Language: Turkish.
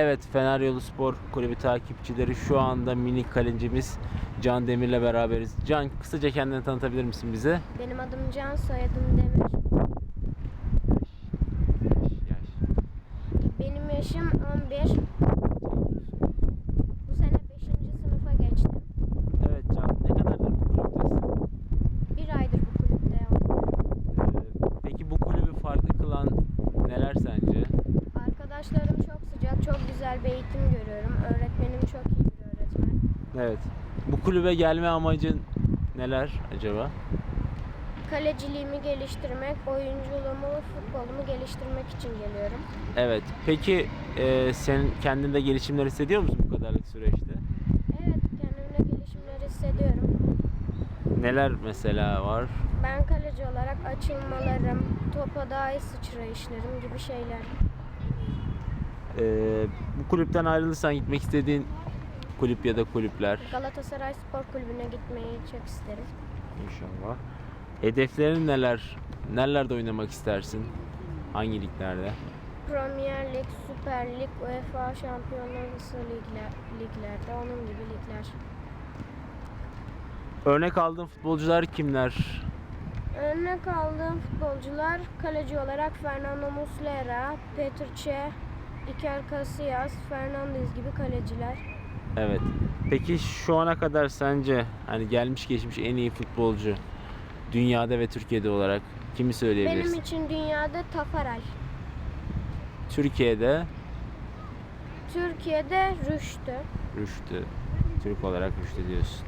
Evet Fener Yolu Spor Kulübü takipçileri şu anda minik kalecimiz Can Demir'le beraberiz. Can kısaca kendini tanıtabilir misin bize? Benim adım Can, soyadım Demir. Yaş. Benim yaşım 11. Bu sene 5. sınıfa geçtim. Evet Can ne kadardır bu kulüptesin? Bir aydır bu kulüpte oynuyorum. Ee, Peki bu kulübü farklı kılan neler sence? Arkadaşlarım çok sıcak, çok güzel bir eğitim görüyorum. Öğretmenim çok iyi bir öğretmen. Evet. Bu kulübe gelme amacın neler acaba? Kaleciliğimi geliştirmek, oyunculuğumu futbolumu geliştirmek için geliyorum. Evet. Peki e, sen kendinde gelişimler hissediyor musun bu kadarlık süreçte? Evet, kendimde gelişimler hissediyorum. Neler mesela var? Ben kaleci olarak açılmalarım, topa daha iyi sıçrayışlarım gibi şeyler. Ee, bu kulüpten ayrılırsan gitmek istediğin kulüp ya da kulüpler Galatasaray Spor Kulübü'ne gitmeyi çok isterim. inşallah. Hedeflerin neler? Nerelerde oynamak istersin? Hangi liglerde? Premier Lig, Süper Lig, UEFA Şampiyonlar Ligi ligler, liglerde, onun gibi ligler. Örnek aldığın futbolcular kimler? Örnek aldığım futbolcular kaleci olarak Fernando Muslera, Petr Cech, Iker Casillas, Fernandez gibi kaleciler. Evet. Peki şu ana kadar sence hani gelmiş geçmiş en iyi futbolcu dünyada ve Türkiye'de olarak kimi söyleyebilirsin? Benim için dünyada Tafarel. Türkiye'de Türkiye'de Rüştü. Rüştü. Türk olarak Rüştü diyorsun.